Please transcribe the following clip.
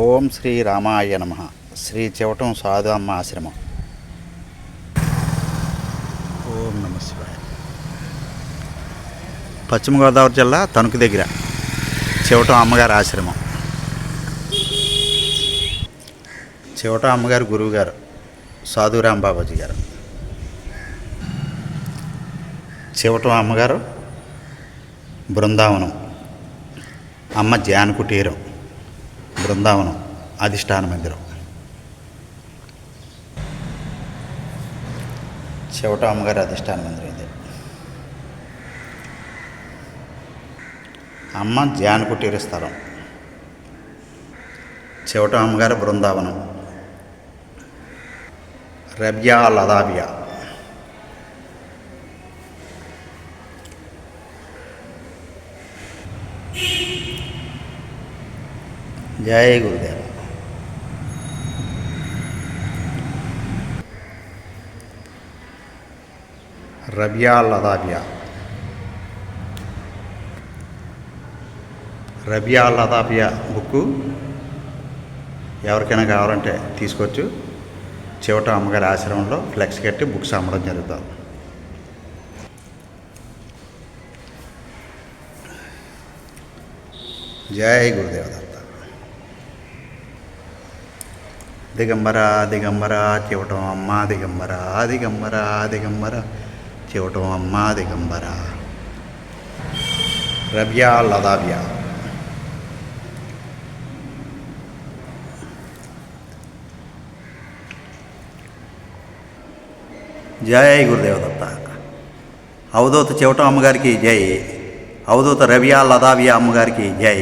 ఓం శ్రీ రామాయ నమ. శ్రీ చెవటం సాధు అమ్మ ఆశ్రమం. ఓం నమ శివాయ. పశ్చిమ గోదావరి జిల్లా తణుకు దగ్గర చెవటం అమ్మగారి ఆశ్రమం. చెవటం అమ్మగారు గురువు గారు సాధురాం బాబాజీ గారు. చెవటం అమ్మగారు బృందావనం. అమ్మ ధ్యాన కుటీరం బృందావనం అధిష్టాన మందిరం. చెవట అమ్మగారి అధిష్టాన మందిరం ఇది. అమ్మ ధ్యాన కుటీర స్థలం. చెవట అమ్మగారి బృందావనం. రబ్యా లదాబియా జయ గురుదేవ. రబియా లదాబియా రబియా లదాబియా బుక్కు ఎవరికైనా కావాలంటే తీసుకోవచ్చు. చివట అమ్మగారి ఆశ్రమంలో ఫ్లెక్స్ కట్టి బుక్స్ అమ్మడం జరుగుతుంది. జయ గురుదేవత. దిగంబర దిగంబర చివటం అమ్మ దిగంబర దిగంబర దిగంబర చివటం అమ్మ దిగంబర రబ్యా లదాబ్యా జయ గురుదేవదత్త అవధూత చెవటం అమ్మగారికి జై అవధూత రవియా లదావియా అమ్మగారికి జై